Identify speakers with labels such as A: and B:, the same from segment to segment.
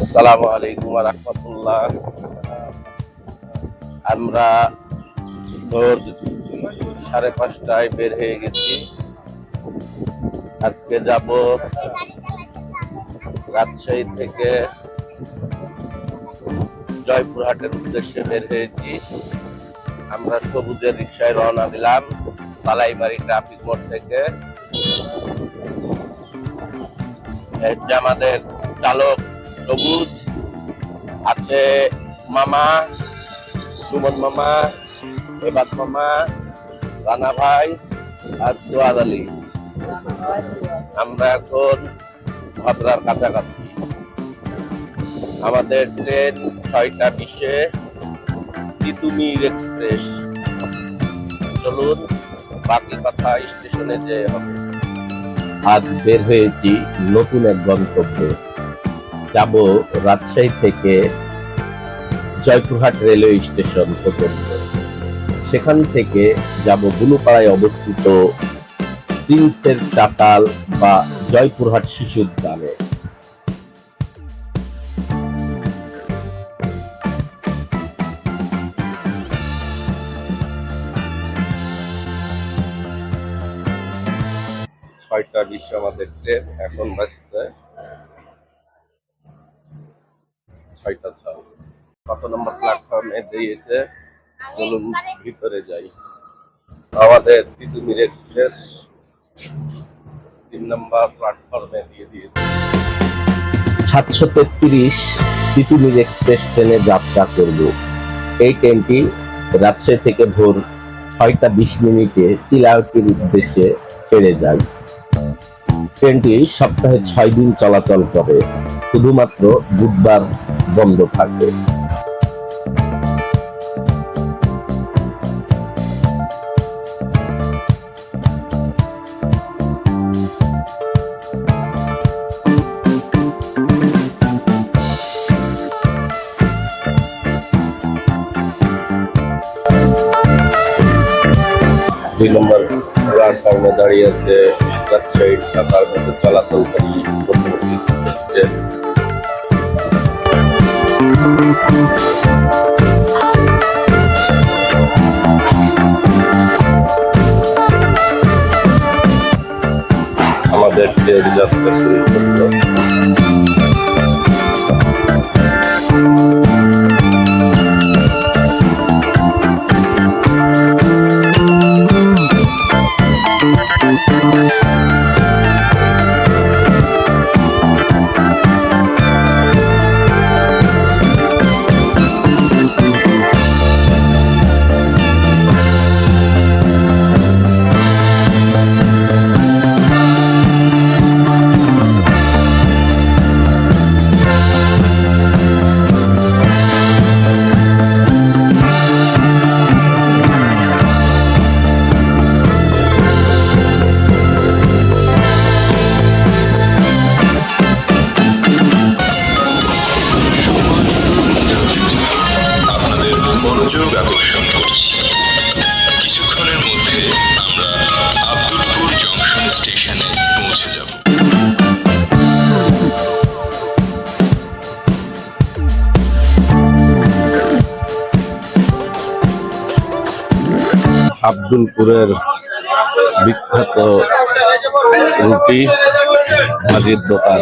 A: আসসালামু আলাইকুম রহমতুল্লাহ। আমরা ভোর সাড়ে পাঁচটায় বের হয়ে গেছি। আজকে যাব রাজশাহী থেকে জয়পুরহাটের উদ্দেশ্যে বের হয়েছি। আমরা সবুজের রিক্সায় রওনা দিলাম তালাইবাড়ি ট্রাফিক মোড় থেকে। আমাদের চালক সবুজ আছে মামা সুমন মামা এবাদ মামা রানা ভাই আর সোয়াদ আলী আমরা এখন ভদ্রার কাছাকাছি। আমাদের ট্রেন ছয়টা বিশে তিতুমির এক্সপ্রেস। চলুন, বাকি কথা স্টেশনে যে হবে। আজ বের হয়েছি নতুন এক গন্তব্যে। যাব রাজশাহী থেকে জয়পুরহাট রেলওয়ে স্টেশন পর্যন্ত সেখান থেকে যাব বুলুপাড়ায় অবস্থিত প্রিন্সের চাতাল বা জয়পুরহাট শিশু উদ্যানে। ছয়টা বিশ্ব আমাদের ট্রেন এখন বাজছে ছয়টা ছয় কত নম্বর প্ল্যাটফর্মে দিয়েছে চলুন ভিতরে যাই। আমাদের তিতুমির এক্সপ্রেস তিন নম্বর প্ল্যাটফর্মে দিয়ে দিয়েছে। সাতশো তেত্রিশ তিতুমির এক্সপ্রেস ট্রেনে যাত্রা করব। এই ট্রেনটি রাজশাহী থেকে ভোর ছয়টা বিশ মিনিটে চিলাউটির উদ্দেশ্যে ছেড়ে যায়। ট্রেনটি সপ্তাহে ছয় দিন চলাচল করে। শুধুমাত্র বুধবার বন্ধ থাকবে। দুই নম্বর প্ল্যাটফর্মে দাঁড়িয়ে আছে। রাজশাহী ঢাকার মধ্যে চলাচলকারী পরবর্তী ট্রেন আমাদের ট্রেন যাত্রা শুরু করল। আব্দুলপুরের বিখ্যাত রুটি ভাজির দোকান।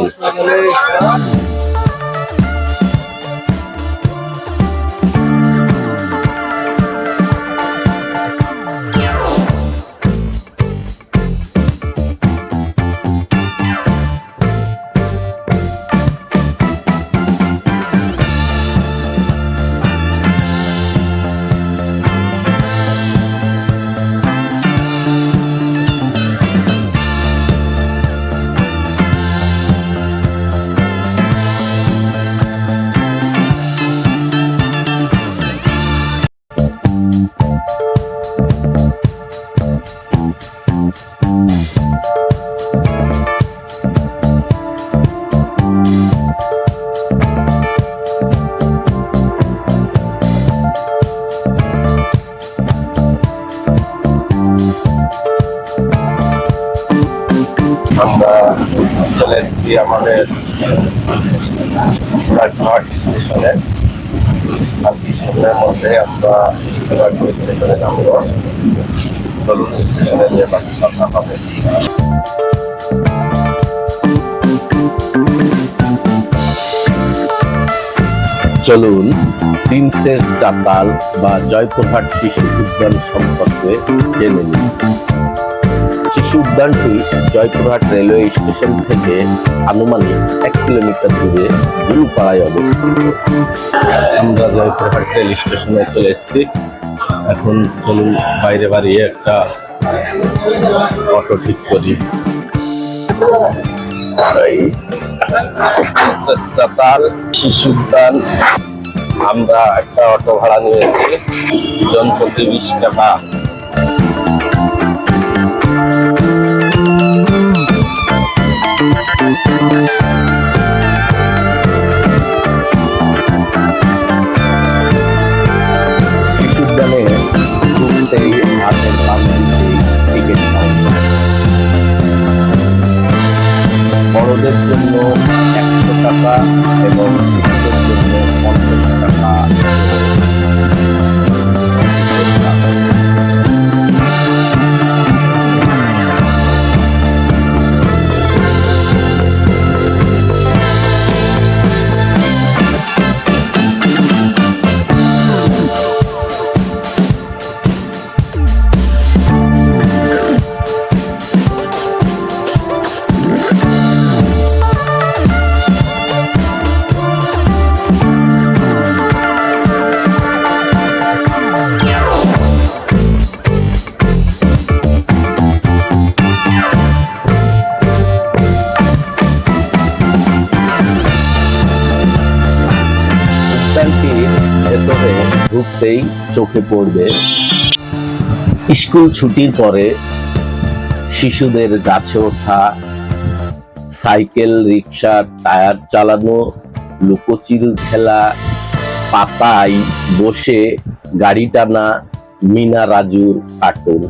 A: চলুন স্টেশনে যে বাকি কথা হবে। চলুন, প্রিন্সেস চাতাল বা জয়প্রহাট শিশু উদ্যান সম্পর্কে জেনে নিন শিশু উদ্যানটি জয়পুরহাট রেলওয়ে স্টেশন থেকে আনুমানিক এক কিলোমিটার দূরে গুলপাড়ায় অবস্থিত। আমরা জয়পুরহাট রেল স্টেশনে চলে এসেছি। এখন চলুন বাইরে বাড়িয়ে একটা অটো ঠিক করি। প্রিন্সেস শিশু উদ্যান আমরা একটা অটো ভাড়া নিয়েছি। জন প্রতি বিশ টাকা। উদ্যানে ঢুকতেই হাতের বড়দের জন্য একশো টাকা এবং ঢুকতেই চোখে পড়বে। স্কুল ছুটির পরে শিশুদের গাছে ওঠা, সাইকেল, রিক্সা, টায়ার চালানো লুকোচির খেলা, পাতায় বসে গাড়ি টানা মিনা রাজুর কার্টুন।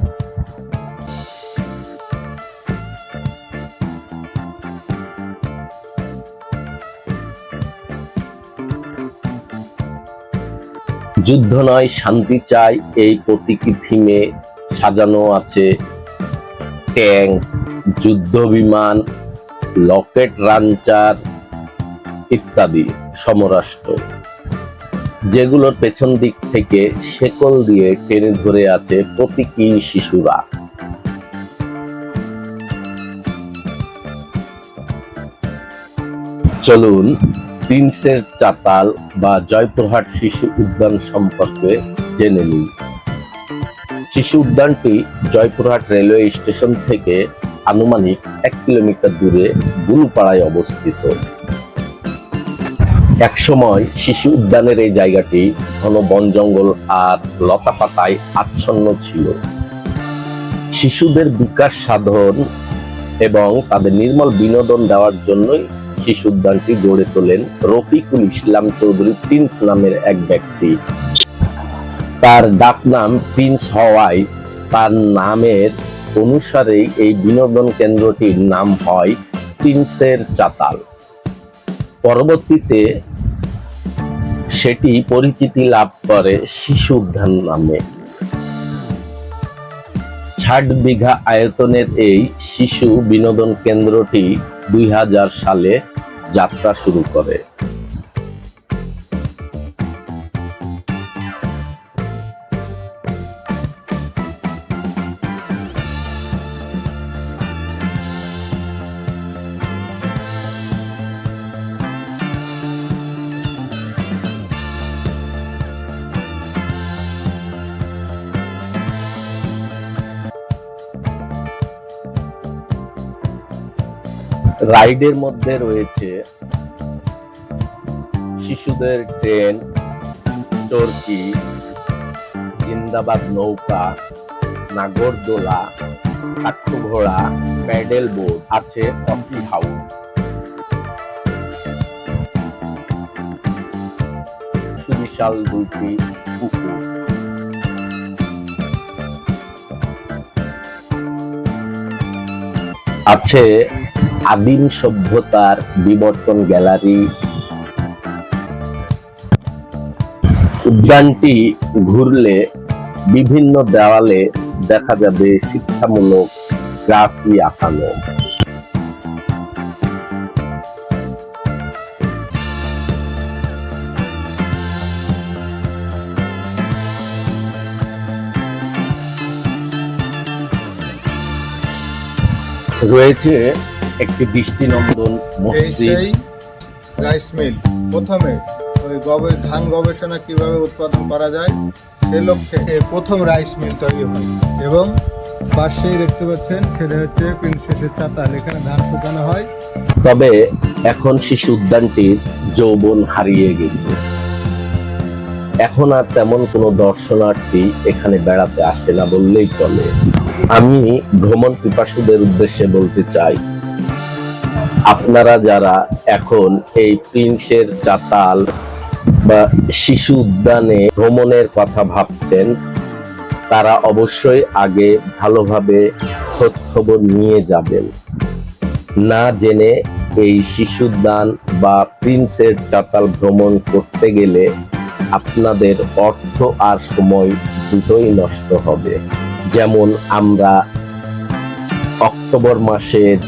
A: যুদ্ধ নয়, শান্তি চাই, এই প্রতীকী থিমে সাজানো আছে ট্যাঙ্ক, যুদ্ধ বিমান, লকেট রাঞ্চার ইত্যাদি, সমরাষ্ট্র। যেগুলোর পেছন দিক থেকে শেকল দিয়ে টেনে ধরে আছে প্রতীকী শিশুরা। চলুন প্রিন্সের চাতাল বা জয়পুরহাট শিশু উদ্যান সম্পর্কে জেনে নিন। শিশু উদ্যানটি জয়পুরহাট রেলওয়ে স্টেশন থেকে আনুমানিক এক কিলোমিটার দূরে গুলপাড়ায় অবস্থিত। একসময় শিশু উদ্যানের এই জায়গাটি ঘন বন জঙ্গল আর লতা পাতায় আচ্ছন্ন ছিল। শিশুদের বিকাশ সাধন এবং তাদের নির্মল বিনোদন দেওয়ার জন্যই শিশু উদ্যানটি গড়ে তোলেন রফিকুল ইসলাম চৌধুরী প্রিন্স নামের এক ব্যক্তি। তার ডাক নাম প্রিন্স হওয়ায় তার নামের অনুসারেই এই বিনোদন কেন্দ্রটির নাম হয় প্রিন্সের চাতাল। পরবর্তীতে সেটি পরিচিতি লাভ করে শিশু উদ্যান নামে। ষাট বিঘা আয়তনের এই শিশু বিনোদন কেন্দ্রটি দুই হাজার সালে যাত্রা শুরু করে। রাইডের মধ্যে রয়েছে শিশুদের ট্রেন, চরকি, জিন্দাবাদ নৌকা, নাগরদোলা কাঠঘোড়া প্যাডেল বোর্ড আছে কফি হাউস। সুবিশাল দুইটি পুকুর। আছে আদিম সভ্যতার বিবর্তন গ্যালারি। উদ্যানটি ঘুরলে বিভিন্ন দেওয়ালে দেখা যাবে শিক্ষামূলক গ্রাফি আঁকানো। রয়েছে একটি দৃষ্টিনন্দন মসজিদ।
B: রাইস মিল প্রথমে ওই গবে ধান গবেষণা কীভাবে উৎপাদন করা যায় সে লক্ষ্যে প্রথম রাইস মিল তৈরি হয়। এবং পাশেই দেখতে পাচ্ছেন সেটা হচ্ছে প্রিন্সেসের চাতাল এখানে ধান শুকানো হয়।
A: তবে এখন শিশু উদ্যানটির যৌবন হারিয়ে গেছে। এখন আর তেমন কোনো দর্শনার্থী এখানে বেড়াতে আসে না বললেই চলে। আমি ভ্রমণ পিপাসুদের উদ্দেশ্যে বলতে চাই আপনারা যারা এখন এই প্রিন্সের চাতাল বা শিশু উদ্যানে ভ্রমণের কথা ভাবছেন, তারা অবশ্যই আগে ভালোভাবে খোঁজ খবর নিয়ে যাবেন। না জেনে এই শিশু উদ্যান বা প্রিন্সের চাতাল ভ্রমণ করতে গেলে আপনাদের অর্থ আর সময় দুটোই নষ্ট হবে। যেমন আমরা অক্টোবর মাসের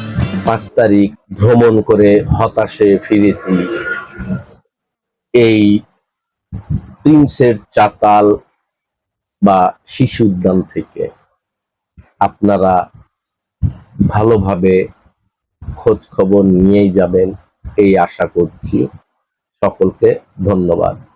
A: পাঁচ তারিখ ভ্রমণ করে হতাশে ফিরেছি। এই প্রিন্সের চাতাল বা শিশু উদ্যান থেকে। আপনারা ভালোভাবে খোঁজ খবর নিয়েই যাবেন, এই আশা করছি। সকলকে ধন্যবাদ।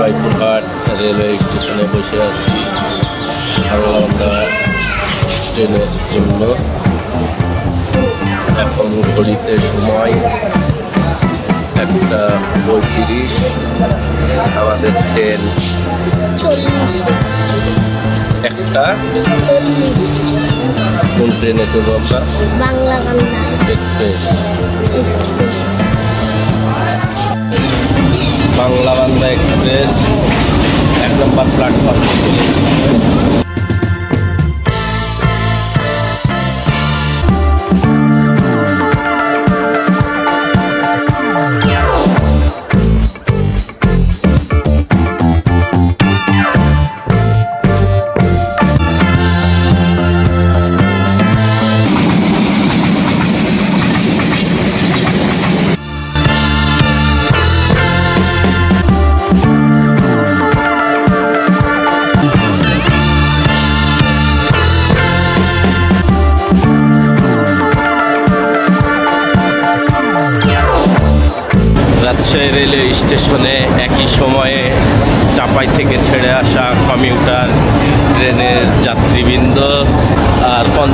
A: জয়পুরহাট রেলওয়ে স্টেশনে বসে আছি। আরও আমরা ট্রেনের জন্য। এখন ঘড়িতে সময় একটা পঁয়ত্রিশ। আমাদের ট্রেন একটা। কোন ট্রেনে চলবো আমরা?
C: বাংলা
A: এক্সপ্রেস। বাংলা বান্দা এক্সপ্রেস এক নম্বর প্ল্যাটফর্ম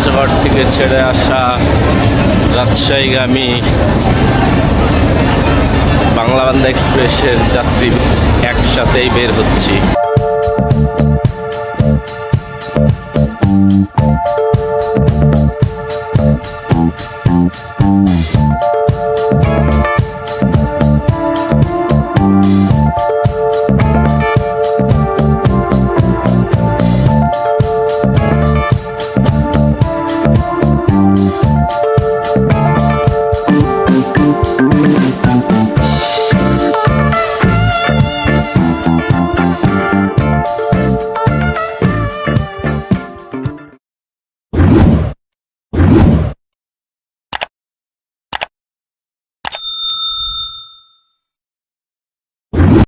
A: রাজগড় থেকে ছেড়ে আসা রাজশাহীগামী বাংলাবান্ধা এক্সপ্রেসের যাত্রী একসাথেই বের হচ্ছি।